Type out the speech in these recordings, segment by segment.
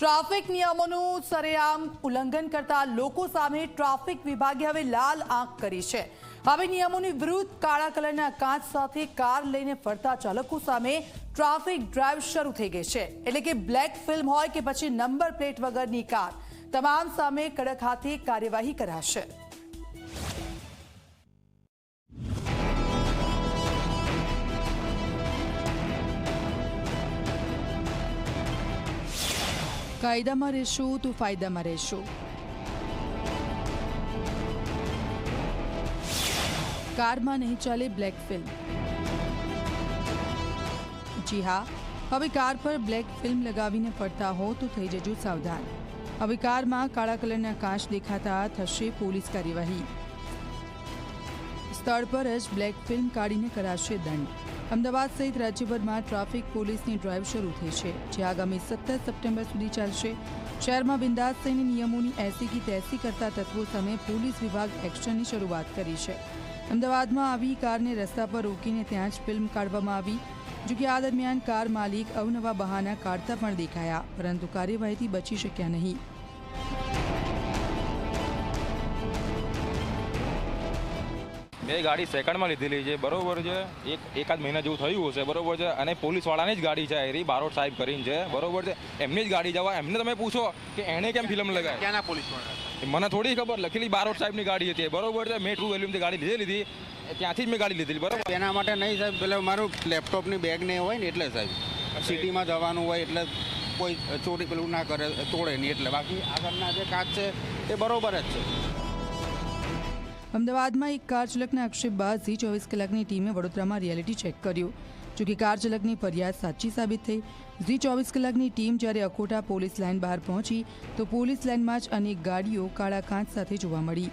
Traffic નિયમોનું સરેઆમ ઉલ્લંઘન કરતા લોકો સામે ટ્રાફિક વિભાગે હવે લાલ આંખ કરી છે. હવે નિયમોની વિરુદ્ધ કાળા કલરના કાચ સાથે કાર લઈને ફરતા ચાલકો સામે ટ્રાફિક ડ્રાઈવ શરૂ થઈ ગઈ છે. એટલે કે બ્લેક ફિલ્મ હોય કે પછી નંબર પ્લેટ વગરની કાર. તમામ સામે કડક હાથે કાર્યવાહી કરાશે. કાયદામાં રહેશું તો ફાયદામાં રહેશું. કારમાં નહીં ચાલે બ્લેક ફિલ્મ. જી હા, હવે કાર પર બ્લેક ફિલ્મ લગાવીને ફરતા હો તો થઈ જજો સાવધાન. હવે કારમાં કાળા કલરના કાચ દેખાતા થશે પોલીસ કાર્યવાહી. સ્થળ પર જ બ્લેક ફિલ્મ કાઢીને કરાશે દંડ. અમદાવાદ સહિત રાજ્યભરમાં ટ્રાફિક પોલીસની ડ્રાઈવ શરૂ થઈ છે, જે આગામી સત્તર સપ્ટેમ્બર સુધી ચાલશે. શહેરમાં બિંદાસ થઈને નિયમોની એસી કી તેસી કરતા તત્વો સામે પોલીસ વિભાગ એક્શનની શરૂઆત કરી છે. અમદાવાદમાં આવી કારને રસ્તા પર રોકીને ત્યાં જ ફિલ્મ કાઢવામાં આવી. જો કે આ દરમિયાન કાર માલિક અવનવા બહાના કાઢતા પણ દેખાયા, પરંતુ કાર્યવાહીથી બચી શક્યા નહીં. મેં ગાડી સેકન્ડમાં લીધેલી છે. બરોબર છે. એક એકાદ મહિના જેવું થયું હશે. બરોબર છે. અને પોલીસવાળાની જ ગાડી છે એરી બારોટ સાહેબ કરીને છે. બરોબર છે. એમની જ ગાડી જવા. એમને તમે પૂછો કે એણે કેમ ફિલ્મ લગાવી? ક્યાંના પોલીસવાળા? મને થોડી ખબર. લખેલી બારોટ સાહેબની ગાડી હતી. બરોબર છે. મેં ટ્રુ વેલ્યુમથી ગાડી લીધી લીધી. ત્યાંથી જ મેં ગાડી લીધેલી. બરોબર? એના માટે નહીં સાહેબ. પેલા મારું લેપટોપની બેગ ને હોય ને એટલે સાહેબ. સિટીમાં જવાનું હોય એટલે કોઈ ચોરી પેલું ના કરે તોડે નહીં એટલે. બાકી આગળના જે કાચ છે એ બરોબર જ છે. અમદાવાદમાં એક કાર ચાલકના આક્ષેપ બાદ ઝી ચોવીસ કલાકની ટીમે વડોદરામાં રિયાલિટી ચેક કર્યું. જોકે કાર ચાલકની ફરિયાદ સાચી સાબિત થઈ. ઝી ચોવીસ કલાકની ટીમ જ્યારે અકોટા પોલીસ લાઇન બહાર પહોંચી, તો પોલીસ લાઇનમાં જ અનેક ગાડીઓ કાળા કાંચ સાથે જોવા મળી.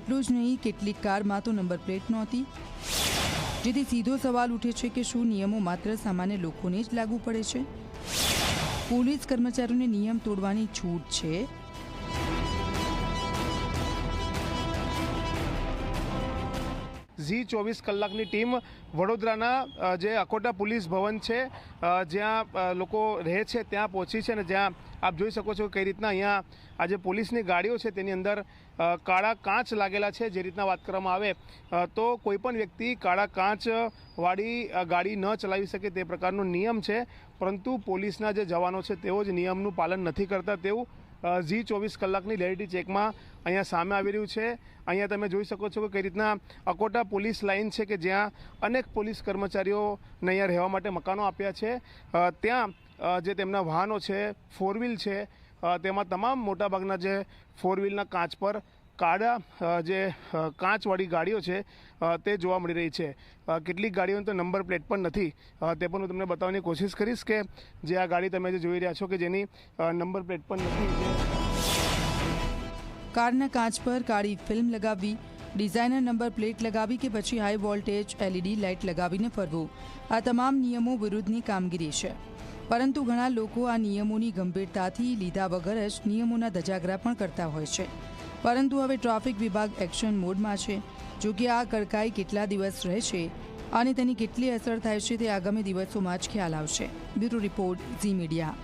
એટલું જ નહીં, કેટલીક કારમાં તો નંબર પ્લેટ નહોતી. જેથી સીધો સવાલ ઉઠે છે કે શું નિયમો માત્ર સામાન્ય લોકોને જ લાગુ પડે છે? પોલીસ કર્મચારીઓને નિયમ તોડવાની છૂટ છે? ઝી ચોવીસ કલાકની ટીમ વડોદરાના જે અકોટા પોલીસ ભવન છે જ્યાં લોકો રહે છે, ત્યાં પહોંચી છે અને જ્યાં આપ જોઈ શકો છો કઈ રીતના અહીંયા આ જે પોલીસની ગાડીઓ છે તેની અંદર કાળા કાચ લાગેલા છે જે રીતના વાત કરવામાં આવે તો કોઈપણ વ્યક્તિ કાળા કાંચવાળી ગાડી ન ચલાવી શકે તે પ્રકારનો નિયમ છે, પરંતુ પોલીસના જે જવાનો છે તેઓ જ નિયમનું પાલન નથી કરતા. તેવું ઝી ચોવીસ કલાકની લેરિટી ચેકમાં અહીંયા સામે આવી રહ્યું છે. અહીંયા તમે જોઈ શકો છો કે કઈ રીતના અકોટા પોલીસ લાઇન છે કે જ્યાં અનેક પોલીસ કર્મચારીઓને અહીંયા રહેવા માટે મકાનો આપ્યા છે. ત્યાં જે તેમના વાહનો છે ફોર વ્હીલ છે તેમાં તમામ મોટાભાગના જે ફોર વ્હીલના કાચ પર કાળા જે કાચવાળી ગાડીઓ છે તે જોવા મળી રહી છે. કેટલીક ગાડીઓનો તો નંબર પ્લેટ પણ નથી. તે પણ હું તમને બતાવવાની કોશિશ કરીશ કે જે આ ગાડી તમે જે જોઈ રહ્યા છો કે જેની નંબર પ્લેટ પણ નથી. કારના કાચ પર કાળી ફિલ્મ લગાવવી ડિઝાઇનર નંબર પ્લેટ લગાવી કે પછી હાઈ વોલ્ટેજ એલઈડી લાઇટ લગાવીને ફરવું. આ તમામ નિયમો વિરુદ્ધની કામગીરી છે. પરંતુ ઘણા લોકો આ નિયમોની ગંભીરતાથી લીધા વગર જ નિયમોના ધજાગરા પણ કરતા હોય છે. પરંતુ હવે ટ્રાફિક વિભાગ એક્શન મોડમાં છે. જો કે આ કડકાઈ કેટલા દિવસ રહે છે અને તેની કેટલી અસર થાય છે તે આગામી દિવસોમાં જ ખ્યાલ આવશે. Bureau report Zee media.